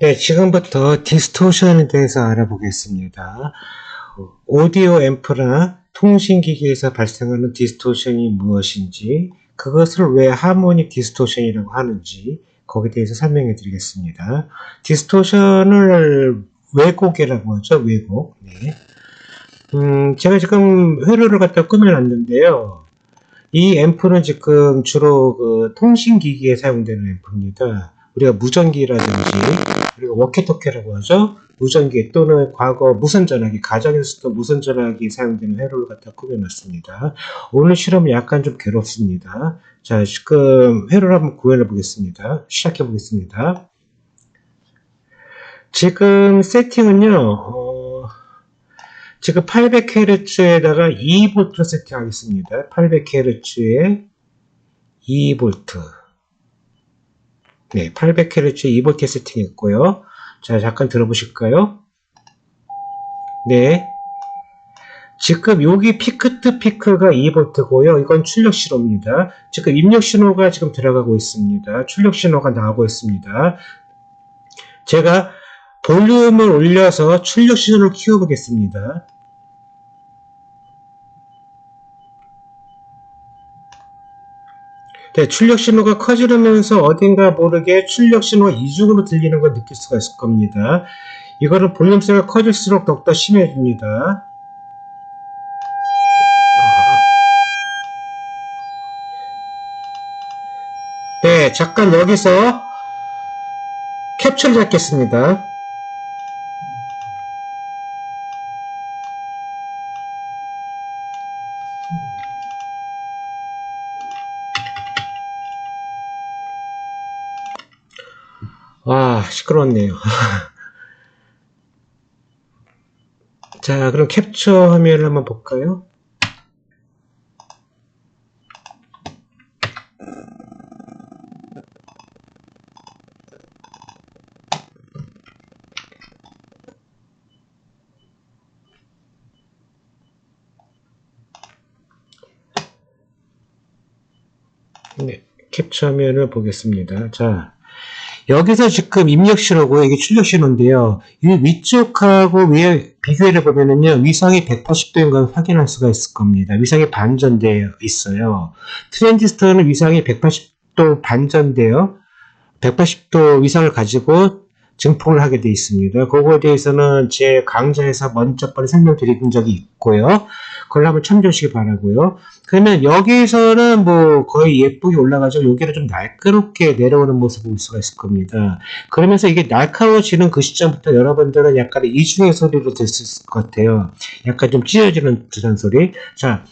네, 지금부터 디스토션에 대해서 알아보겠습니다. 오디오 앰프나 통신기기에서 발생하는 디스토션이 무엇인지, 그것을 왜 하모닉 디스토션이라고 하는지, 거기에 대해서 설명해 드리겠습니다. 디스토션을 왜곡이라고 하죠, 왜곡. 네. 음, 제가 지금 회로를 갖다 꾸며놨는데요. 이 앰프는 지금 주로 그 통신기기에 사용되는 앰프입니다. 우리가 무전기라든지 그리고 워키토키라고 하죠. 무전기 또는 과거 무선전화기, 가정에서 쓰던 무선전화기 사용되는 회로를 갖다 꾸며놨습니다. 오늘 실험은 약간 좀 괴롭습니다. 자, 지금 회로를 한번 구현해 보겠습니다. 시작해 보겠습니다. 지금 세팅은요, 어, 지금 800Hz에다가 2V 세팅하겠습니다. 800Hz에 2V. 네, 800Hz에 2V 세팅했고요. 자, 잠깐 들어보실까요? 네. 지금 여기 피크 투 피크가 2V고요. 이건 출력 신호입니다. 지금 입력 신호가 지금 들어가고 있습니다. 출력 신호가 나오고 있습니다. 제가 볼륨을 올려서 출력 신호를 키워보겠습니다. 네, 출력 신호가 커지면서 어딘가 모르게 출력 신호가 이중으로 들리는 걸 느낄 수가 있을 겁니다. 이거는 볼륨세가 커질수록 더욱더 심해집니다. 네, 잠깐 여기서 캡처를 잡겠습니다. 아, 시끄러웠네요. 자, 그럼 캡처 화면을 한번 볼까요? 네, 캡처 화면을 보겠습니다. 자, 여기서 지금 입력 신호고요. 이게 출력 신호인데요. 이 위쪽하고 위에 비교해 보면은요. 위상이 180도인 걸 확인할 수가 있을 겁니다. 위상이 반전되어 있어요. 트랜지스터는 위상이 180도 반전되어 180도 위상을 가지고 증폭을 하게 되어 있습니다. 그거에 대해서는 제 강좌에서 먼저 번에 설명드린 적이 있고요. 그걸 한번 참조하시기 바라고요. 그러면 여기서는 뭐 거의 예쁘게 올라가죠. 여기를 좀 날카롭게 내려오는 모습을 볼 수가 있을 겁니다. 그러면서 이게 날카로워지는 그 시점부터 여러분들은 약간 이중의 소리로 있을 것 같아요. 약간 좀 찢어지는 듯한 소리. 자,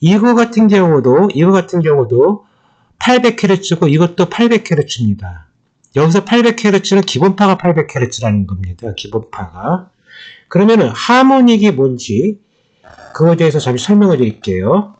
이거 같은 경우도, 이거 같은 경우도 800Hz고 이것도 800Hz입니다. 여기서 800Hz는 기본파가 800Hz라는 겁니다. 기본파가. 그러면은 하모닉이 뭔지 그거에 대해서 잠시 설명을 드릴게요.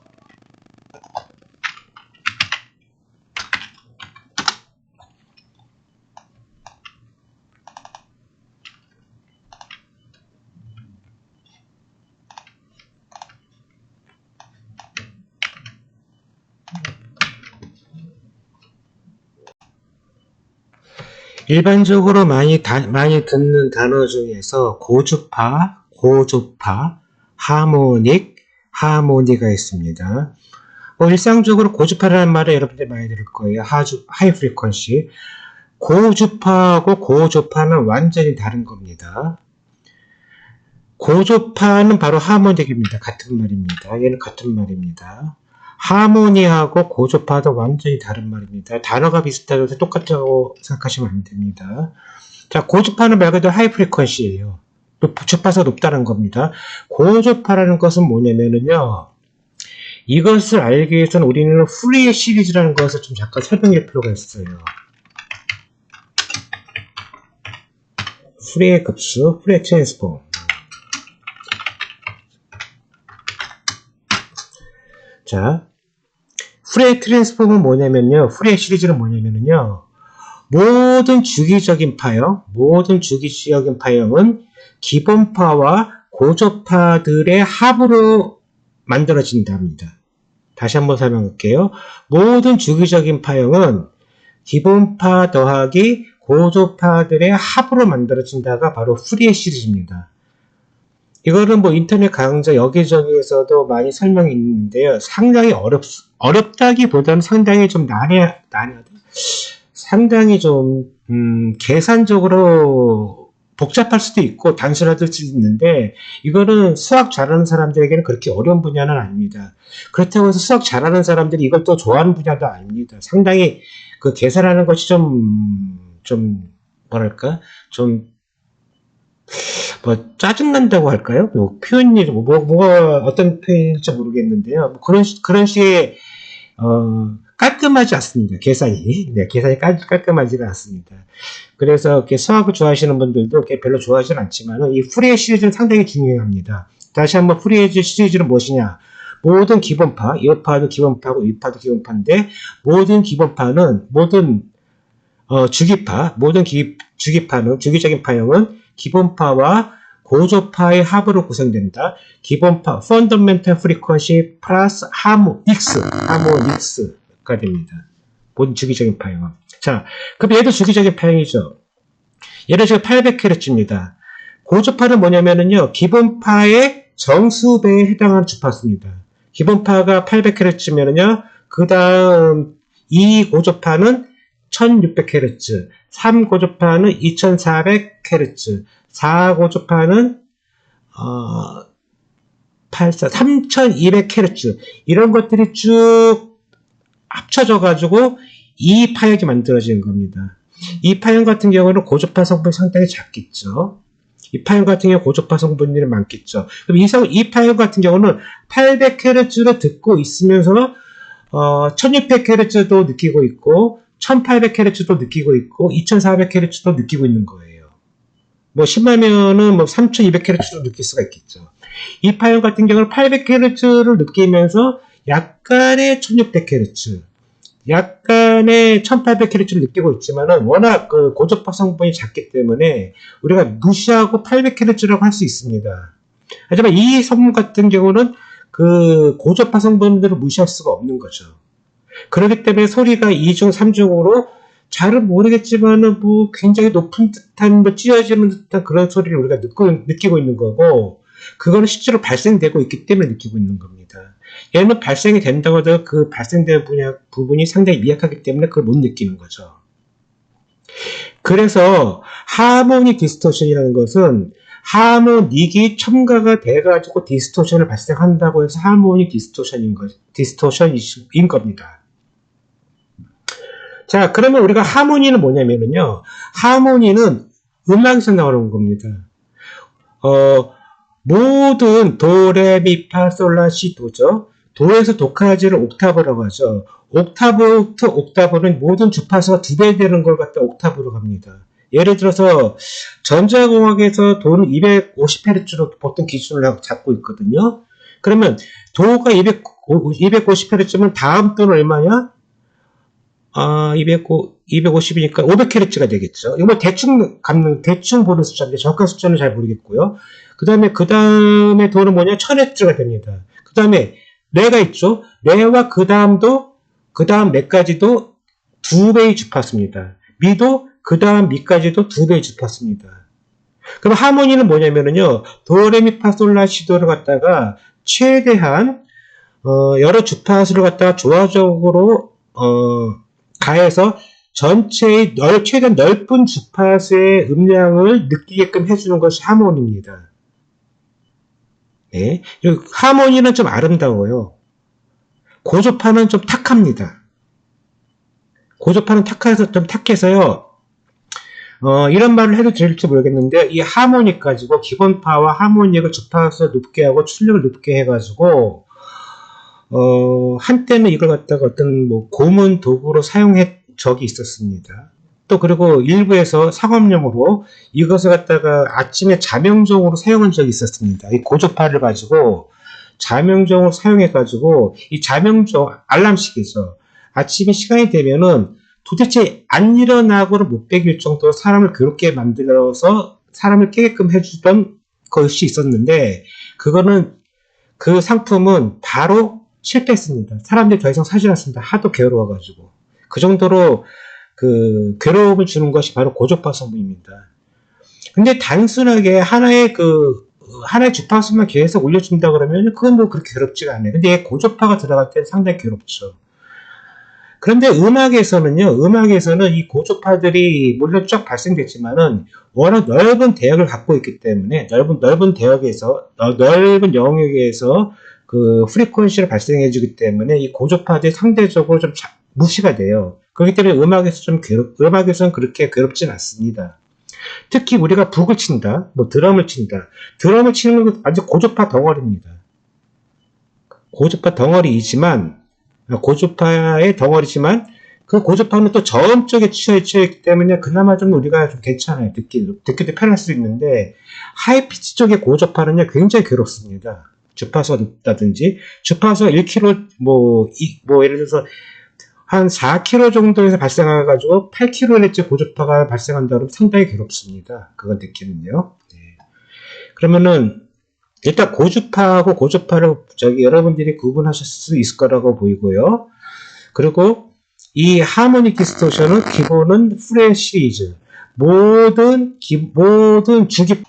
일반적으로 많이, 다- 많이 듣는 단어 중에서 고주파, 고주파, 하모닉, 하모니가 있습니다. 뭐 일상적으로 고주파라는 말을 여러분들 많이 들을 거예요. 하주, 하이 프리퀀시. 고주파하고 고조파는 완전히 다른 겁니다. 고조파는 바로 하모닉입니다. 같은 말입니다. 얘는 같은 말입니다. 하모니하고 고조파도 완전히 다른 말입니다. 단어가 비슷하고 똑같다고 생각하시면 안 됩니다. 자, 고주파는 말 그대로 하이 프리퀀시예요. 주파수가 높다는 겁니다. 고주파라는 것은 뭐냐면은요. 이것을 알기 위해서는 우리는 후리에 시리즈라는 것을 좀 잠깐 설명할 필요가 있어요. 후리의 급수, 후리의 트랜스폼. 자, 후레이 트랜스폼은 뭐냐면요. 후레이 시리즈는 뭐냐면요. 모든 주기적인 파형, 모든 주기적인 파형은 기본파와 고저파들의 합으로 만들어진답니다. 다시 한번 설명할게요. 모든 주기적인 파형은 기본파 더하기 고조파들의 합으로 만들어진다가 바로 프리에 시리즈입니다. 이거는 뭐 인터넷 강좌 여기저기에서도 많이 설명이 있는데요. 상당히 어렵, 어렵다기보다는 상당히 좀 난해, 난해, 상당히 좀, 음, 계산적으로 복잡할 수도 있고 단순할 수도 있는데 이거는 수학 잘하는 사람들에게는 그렇게 어려운 분야는 아닙니다. 그렇다고 해서 수학 잘하는 사람들이 이걸 또 좋아하는 분야도 아닙니다. 상당히 그 계산하는 것이 좀, 좀, 뭐랄까, 좀, 뭐, 짜증난다고 할까요? 뭐, 표현이, 뭐, 뭐가 어떤 표현일지 모르겠는데요. 뭐 그런, 식- 그런 식의, 어, 깔끔하지 않습니다. 계산이. 네, 계산이 깔, 깔끔하지가 않습니다. 그래서 이렇게 수학을 좋아하시는 분들도 이렇게 별로 좋아하지는 않지만 이 프리에 시리즈는 상당히 중요합니다. 다시 한번 프리에 시리즈는 무엇이냐? 모든 기본파, 이파도 기본파고 이파도 기본파인데 모든 기본파는 모든 어, 주기파, 모든 기, 주기파는 주기적인 파형은 기본파와 고조파의 합으로 구성된다. 기본파, fundamental frequency 플러스 harmonics, harmonics가 됩니다. 모든 주기적인 파형은. 자, 그럼 얘도 주기적인 파형이죠. 얘는 지금 800Hz입니다. 고주파는 뭐냐면은요, 기본파의 정수배에 해당하는 주파수입니다. 기본파가 800Hz면은요, 그 다음 2 고주파는 1600Hz, 3 고주파는 2400Hz, 4 고주파는 어, 84, 3200Hz 이런 것들이 쭉 합쳐져 가지고 이 파형이 만들어지는 겁니다. 이 파형 같은 경우는 고주파 성분이 상당히 작겠죠. 이 파형 같은 경우 고주파 성분이 많겠죠. 그럼 이, 성, 이 파형 같은 경우는 800Hz로 듣고 있으면서 어, 1600Hz도 느끼고 있고 1800Hz도 느끼고 있고 2400Hz도 느끼고 있는 거예요. 뭐 심하면은 뭐 3200Hz도 느낄 수가 있겠죠. 이 파형 같은 경우는 800Hz를 느끼면서 약간의 1600Hz, 약간의 1800Hz를 느끼고 있지만은 워낙 그 고주파 성분이 작기 때문에 우리가 무시하고 800Hz라고 할 수 있습니다. 하지만 이 성분 같은 경우는 그 고주파 성분들을 무시할 수가 없는 거죠. 그렇기 때문에 소리가 2중, 3중으로 잘은 모르겠지만은 뭐 굉장히 높은 듯한 뭐 찢어지는 듯한 그런 소리를 우리가 느끼고, 느끼고 있는 거고 그거는 실제로 발생되고 있기 때문에 느끼고 있는 겁니다. 얘는 발생이 된다고 해도 그 발생되는 분야, 부분이 상당히 미약하기 때문에 그걸 못 느끼는 거죠. 그래서 하모닉 디스토션이라는 것은 하모닉이 첨가가 돼가지고 디스토션을 발생한다고 해서 하모닉 디스토션인 거, 디스토션인 겁니다. 자, 그러면 우리가 하모니는 뭐냐면요. 하모니는 음악에서 나오는 겁니다. 어, 모든 도, 레, 미, 파, 솔, 라, 시, 도죠. 도에서 도까지를 옥타브라고 하죠. 옥타브부터 옥타브는 모든 주파수가 두 배 되는 걸 갖다 옥타브로 갑니다. 예를 들어서 전자공학에서 도는 250Hz로 보통 기준을 잡고 있거든요. 그러면 도가 200, 250Hz면 다음 도는 얼마냐? 아, 250, 250이니까 500Hz가 되겠죠. 이거 뭐 대충 감는, 대충 보는 숫자인데 정확한 숫자는 잘 모르겠고요. 그 다음에, 그 다음에 도는 뭐냐? 1000Hz가 됩니다. 그 다음에 레가 있죠? 레와 그 다음도, 그 다음 레까지도 두 배의 주파수입니다. 미도 그 다음 미까지도 두 배의 주파수입니다. 그럼 하모니는 뭐냐면은요, 도레미파솔라시도를 갖다가 최대한, 어, 여러 주파수를 갖다가 조화적으로, 어, 가해서 전체의 넓, 최대한 넓은 주파수의 음량을 느끼게끔 해주는 것이 하모니입니다. 네. 하모니는 좀 아름다워요. 고조파는 좀 탁합니다. 고조파는 탁해서, 좀 탁해서요. 어, 이런 말을 해도 될지 모르겠는데, 이 하모닉 가지고 기본파와 하모닉을 주파수 높게 하고 출력을 높게 해가지고, 어, 한때는 이걸 갖다가 어떤 뭐 고문 도구로 사용한 적이 있었습니다. 또 그리고 일부에서 상업용으로 이것을 갖다가 아침에 자명종으로 사용한 적이 있었습니다. 이 고조파를 가지고 자명종으로 사용해 가지고 이 자명종 알람식이죠. 아침에 시간이 되면은 도대체 안 일어나고는 못 베길 정도로 사람을 그렇게 만들어서 사람을 깨게끔 해주던 것이 있었는데 그거는 그 상품은 바로 실패했습니다. 사람들이 더 이상 사지 않습니다. 하도 게으러워가지고. 그 정도로 그 괴로움을 주는 것이 바로 고주파 성분입니다. 근데 단순하게 하나의 그 하나의 주파수만 계속 올려준다 그러면 그건 뭐 그렇게 괴롭지가 않아요. 근데 고주파가 들어갈 때는 상당히 괴롭죠. 그런데 음악에서는요, 음악에서는 이 고주파들이 물론 쭉 발생됐지만은 워낙 넓은 대역을 갖고 있기 때문에 넓은 넓은 대역에서 어, 넓은 영역에서 그 프리퀀시를 발생해주기 때문에 이 고주파들이 상대적으로 좀 자- 무시가 돼요. 그렇기 때문에 음악에서 좀 괴롭, 음악에서는 그렇게 괴롭진 않습니다. 특히 우리가 북을 친다, 뭐 드럼을 친다. 드럼을 치는 건 아주 고주파 덩어리입니다. 고주파 덩어리이지만 고주파의 덩어리지만 그 고주파는 또 저음 쪽에 치여 있기 때문에 그나마 좀 우리가 좀 괜찮아요. 듣기, 듣기도 편할 수 있는데 하이피치 쪽의 고주파는요 굉장히 괴롭습니다. 주파수라든지 주파수 1km 뭐, 이, 뭐 예를 들어서 한 4km 정도에서 발생해가지고 8kHz 고주파가 발생한다 그러면 상당히 괴롭습니다. 그건 듣기는요. 네. 그러면은 일단 고주파하고 고주파를 저기 여러분들이 구분하실 수 있을 거라고 보이고요. 그리고 이 하모닉 디스토션은 기본은 프레 시리즈 모든 기, 모든 주기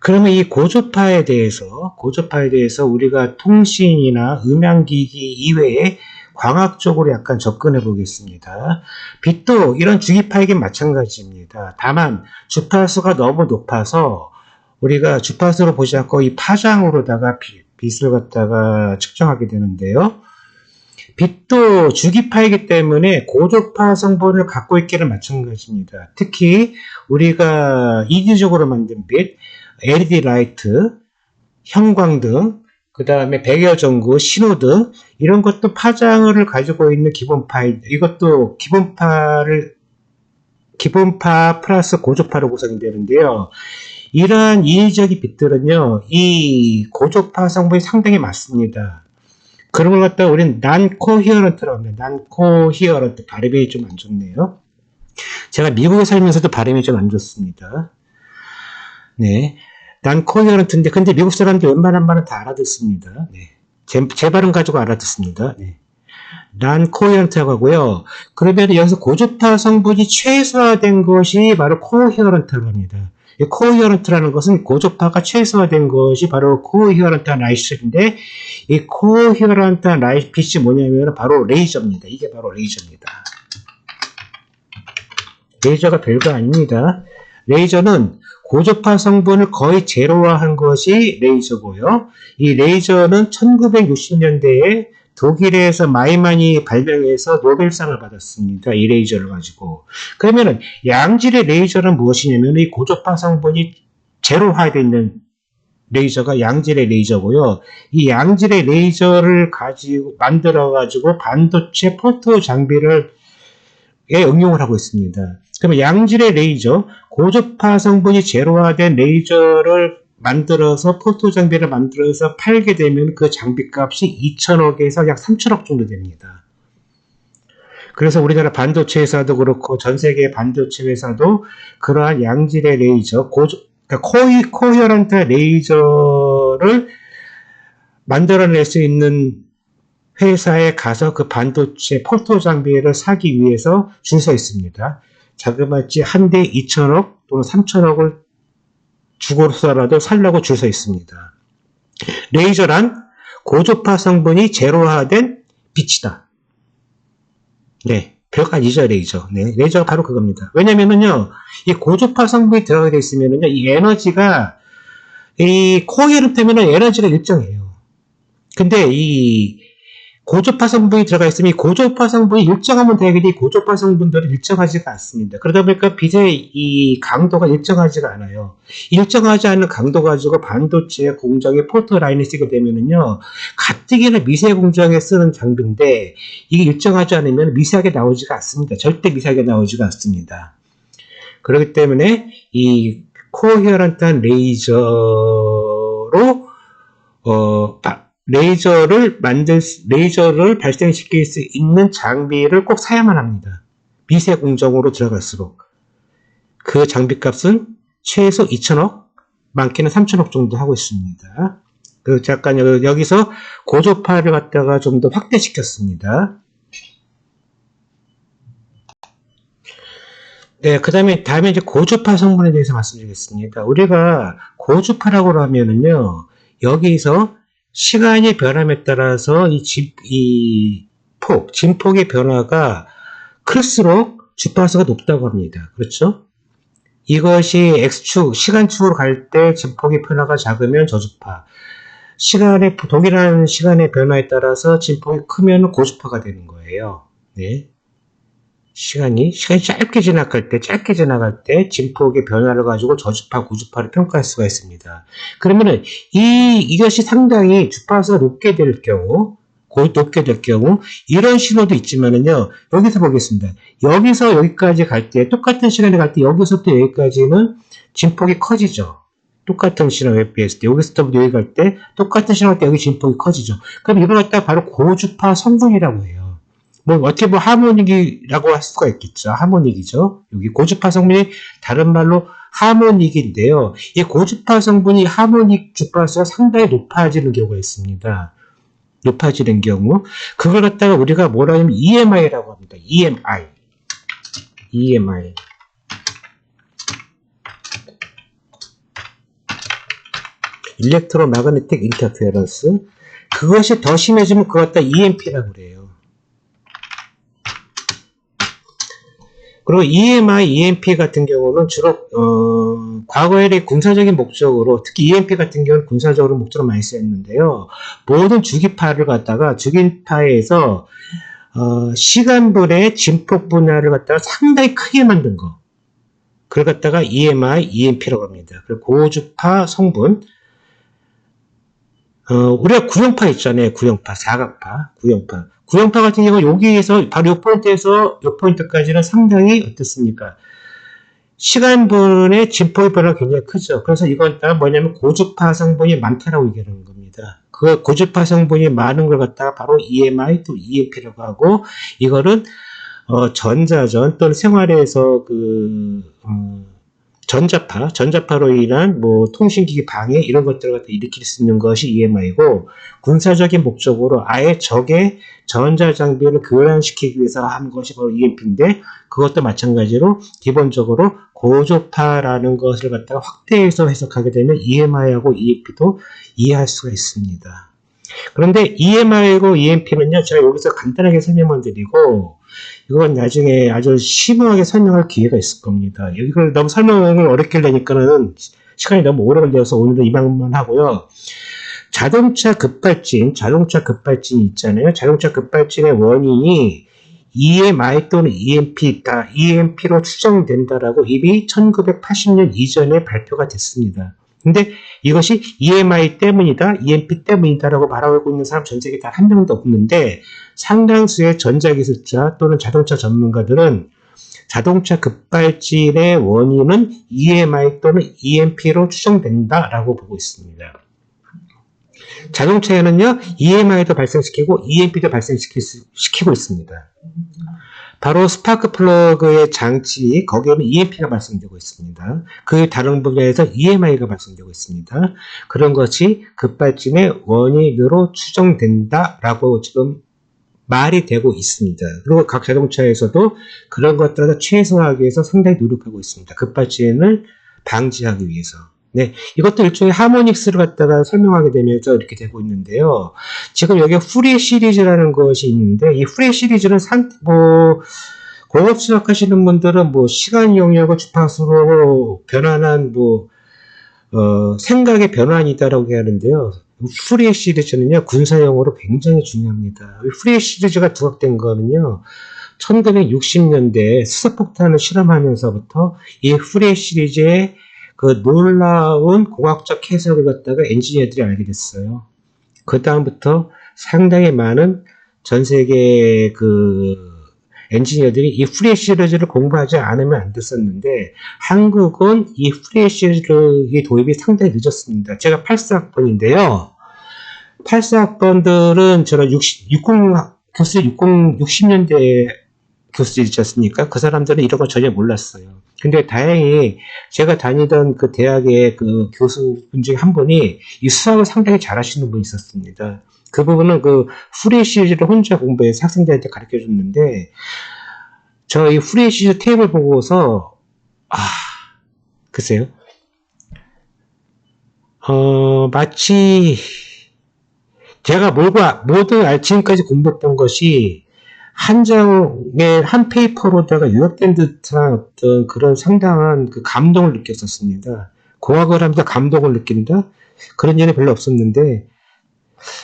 그러면 이 고주파에 대해서 고주파에 대해서 우리가 통신이나 음향기기 이외에 광학적으로 약간 접근해 보겠습니다. 빛도 이런 주기파에겐 마찬가지입니다. 다만 주파수가 너무 높아서 우리가 주파수로 보지 않고 이 파장으로다가 비- 빛을 갖다가 측정하게 되는데요. 빛도 주기파이기 때문에 고주파 성분을 갖고 있기는 마찬가지입니다. 특히 우리가 이기적으로 만든 빛, LED 라이트, 형광등, 그 다음에 배겨전구, 신호등 이런 것도 파장을 가지고 있는 기본파입니다. 이것도 기본 파를 기본파 플러스 고주파로 구성이 되는데요. 이러한 인위적인 빛들은요, 이 고주파 성분이 상당히 많습니다. 그런 걸 갖다가 우리는 난코히어런트라고 합니다. 난코히어런트. 발음이 좀 안 좋네요. 제가 미국에 살면서도 발음이 좀 안 좋습니다. 네. 난코히어런트인데, 근데 미국 사람들 웬만한 말은 다 알아듣습니다. 네. 제, 제 발음 가지고 알아듣습니다. 네. 난코히어런트라고 하고요. 그러면 여기서 고주파 성분이 최소화된 것이 바로 코히어런트라고 합니다. 이 코히어런트라는 것은 고주파가 최소화된 것이 바로 코히어런트 라이트인데 이 코히어런트 라이트 빛이 뭐냐면 바로 레이저입니다. 이게 바로 레이저입니다. 레이저가 별거 아닙니다. 레이저는 고주파 성분을 거의 제로화한 것이 레이저고요. 이 레이저는 1960년대에 독일에서 마이만이 발명해서 노벨상을 받았습니다. 이 레이저를 가지고. 그러면은 양질의 레이저는 무엇이냐면 이 고주파 성분이 제로화되어 있는 레이저가 양질의 레이저고요. 이 양질의 레이저를 가지고 만들어 가지고 반도체 포토 장비를 에 응용을 하고 있습니다. 그러면 양질의 레이저, 고주파 성분이 제로화된 레이저를 만들어서 포토 장비를 만들어서 팔게 되면 그 장비 값이 2천억에서 약 3천억 정도 됩니다. 그래서 우리나라 반도체 회사도 그렇고 전 세계 반도체 회사도 그러한 양질의 레이저, 고주, 그러니까 코히, 코히어런트 레이저를 만들어낼 수 있는 회사에 가서 그 반도체 포토 장비를 사기 위해서 줄 서 있습니다. 자그마치 한 대 2천억 또는 3천억을 주고서라도 살라고 줄 서 있습니다. 레이저란 고주파 성분이 제로화된 빛이다. 네, 별거 아니죠, 레이저. 네, 레이저가 바로 그겁니다. 왜냐면은요, 이 고주파 성분이 들어가게 돼 있으면은요, 이 에너지가, 이 코어히어런트면은 에너지가 일정해요. 근데 이 고주파 성분이 들어가 있으면 이 고주파 성분이 일정하면 되겠지 고주파 성분들은 일정하지가 않습니다. 그러다 보니까 빛의 이 강도가 일정하지가 않아요. 일정하지 않은 강도 가지고 반도체 공정에 포토 라인을 쓰게 되면은요, 가뜩이나 미세 공정에 쓰는 장비인데 이게 일정하지 않으면 미세하게 나오지가 않습니다. 절대 미세하게 나오지가 않습니다. 그렇기 때문에 이 코어히어런트한 레이저로 어, 바- 레이저를 만들, 수- 레이저를 발생시킬 수 있는 장비를 꼭 사야만 합니다. 미세 공정으로 들어갈수록. 그 장비 값은 최소 2천억, 많게는 3천억 정도 하고 있습니다. 그, 잠깐, 여- 여기서 고조파를 갖다가 좀 더 확대시켰습니다. 네, 그 다음에, 다음에 이제 고주파 성분에 대해서 말씀드리겠습니다. 우리가 고주파라고 하면은요, 여기서 시간이 변함에 따라서 이 집, 이 폭, 진폭의 변화가 클수록 주파수가 높다고 합니다. 그렇죠? 이것이 X축, 시간축으로 갈 때 진폭의 변화가 작으면 저주파. 시간의, 동일한 시간의 변화에 따라서 진폭이 크면 고주파가 되는 거예요. 네. 시간이, 시간이 짧게 지나갈 때, 짧게 지나갈 때, 진폭의 변화를 가지고 저주파, 고주파를 평가할 수가 있습니다. 그러면은, 이, 이것이 상당히 주파수가 높게 될 경우, 고 높게 될 경우, 이런 신호도 있지만은요, 여기서 보겠습니다. 여기서 여기까지 갈 때, 똑같은 시간에 갈 때, 여기서부터 여기까지는 진폭이 커지죠. 똑같은 신호에 비했을 때, 여기서부터 여기 갈 때, 똑같은 신호 때 여기 진폭이 커지죠. 그럼 이걸 갖다가 바로 고주파 성분이라고 해요. 뭐 어떻게 보면 하모닉이라고 할 수가 있겠죠. 하모닉이죠. 여기 고주파 성분이 다른 말로 하모닉인데요. 이 고주파 성분이 하모닉 주파수가 상당히 높아지는 경우가 있습니다. 높아지는 경우 그걸 갖다가 우리가 뭐라 하면 EMI라고 합니다. EMI. EMI. 일렉트로마그네틱 인터페어런스. 그것이 더 심해지면 그걸 갖다 EMP라고 그래요. 그리고 EMI, EMP 같은 경우는 주로 어, 과거에 군사적인 목적으로 특히 EMP 같은 경우는 군사적으로 목적으로 많이 쓰였는데요. 모든 주기파를 갖다가 주기파에서 어, 시간분의 진폭 분할을 갖다가 상당히 크게 만든 거. 그걸 갖다가 EMI, EMP라고 합니다. 그리고 고주파 성분. 어, 우리가 구형파 있잖아요. 구형파, 사각파, 구형파. 구형파 같은 경우 여기에서 바로 이 포인트에서 이 포인트까지는 상당히 어떻습니까? 시간분의 진폭의 변화가 굉장히 크죠. 그래서 이건 다 뭐냐면 고주파 성분이 많다라고 얘기하는 겁니다. 그 고주파 성분이 많은 걸 갖다가 바로 EMI 또 EMP라고 하고 이거는 어, 전자전 또는 생활에서 그 음, 전자파, 전자파로 인한 뭐 통신기기 방해 이런 것들을 갖다 일으킬 수 있는 것이 EMI고 군사적인 목적으로 아예 적의 전자 장비를 교란시키기 위해서 한 것이 바로 EMP인데 그것도 마찬가지로 기본적으로 고조파라는 것을 갖다가 확대해서 해석하게 되면 EMI하고 EMP도 이해할 수가 있습니다. 그런데 EMI하고 EMP는요, 제가 여기서 간단하게 설명만 드리고, 이건 나중에 아주 심오하게 설명할 기회가 있을 겁니다. 이걸 너무 설명을 어렵게 내니까는 시간이 너무 오래 걸려서 오늘은 이만만 하고요. 자동차 급발진, 자동차 급발진 있잖아요. 자동차 급발진의 원인이 EMI 또는 EMP다, EMP로 추정된다라고 이미 1980년 이전에 발표가 됐습니다. 근데 이것이 EMI 때문이다, EMP 때문이다라고 말하고 있는 사람 전 세계 단 한 명도 없는데 상당수의 전자기술자 또는 자동차 전문가들은 자동차 급발진의 원인은 EMI 또는 EMP로 추정된다라고 보고 있습니다. 자동차에는요, EMI도 발생시키고 EMP도 발생시키고 있습니다. 바로 스파크 플러그의 장치, 거기에는 EMP가 발생되고 있습니다. 그 다른 분야에서 EMI가 발생되고 있습니다. 그런 것이 급발진의 원인으로 추정된다라고 지금 말이 되고 있습니다. 그리고 각 자동차에서도 그런 것들을 최소화하기 위해서 상당히 노력하고 있습니다. 급발진을 방지하기 위해서. 네, 이것도 일종의 하모닉스를 갖다가 설명하게 되면서 이렇게 되고 있는데요. 지금 여기 후리 시리즈라는 것이 있는데, 이 후리 시리즈는 상, 뭐, 공업 수학하시는 분들은 뭐, 시간 용역을 주파수로 변환한 뭐, 어, 생각의 변환이다라고 하는데요. 후리에 시리즈는요, 군사용어로 굉장히 중요합니다. 후리에 시리즈가 두각된 거는요, 1960년대 수소폭탄을 실험하면서부터 이 후리에 시리즈의 그 놀라운 공학적 해석을 갖다가 엔지니어들이 알게 됐어요. 그 다음부터 상당히 많은 전 세계 그 엔지니어들이 이 프리에 시리즈를 공부하지 않으면 안 됐었는데 한국은 이 프리에 시리즈의 도입이 상당히 늦었습니다. 제가 84학번인데요. 84학번들은 저는 60, 60 교수 60, 60년대 교수들 있지 않습니까? 그 사람들은 이런 걸 전혀 몰랐어요. 근데 다행히 제가 다니던 그 대학의 그 교수분 중에 한 분이 이 수학을 상당히 잘하시는 분이 있었습니다. 그 부분은 그 후리 시리즈를 혼자 공부해서 학생들한테 가르쳐 줬는데 저이 프레시즈 테이블 보고서 아 글쎄요. 어 마치 제가 뭘과 모든 알- 지금까지 공부했던 것이 한 장의 한 페이퍼로다가 요약된 듯한 어떤 그런 상당한 그 감동을 느꼈었습니다. 공학을 하면서 감동을 느낀다? 그런 일이 별로 없었는데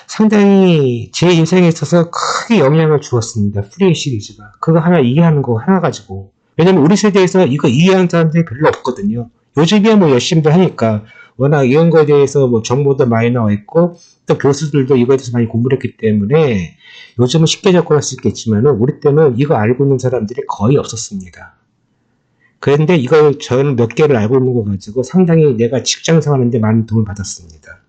상당히 제 인생에 있어서 크게 영향을 주었습니다. 프리웨이 시리즈가. 그거 하나 이해하는 거 하나 가지고. 왜냐면 우리 세대에서 이거 이해하는 사람들이 별로 없거든요. 요즘이야 뭐 열심히들 하니까 워낙 이런 거에 대해서 뭐 정보도 많이 나와 있고 또 교수들도 이거에 대해서 많이 공부를 했기 때문에 요즘은 쉽게 접근할 수 있겠지만은 우리 때는 이거 알고 있는 사람들이 거의 없었습니다. 그런데 이걸 저는 몇 개를 알고 있는 거 가지고 상당히 내가 직장 생활하는데 많은 도움을 받았습니다.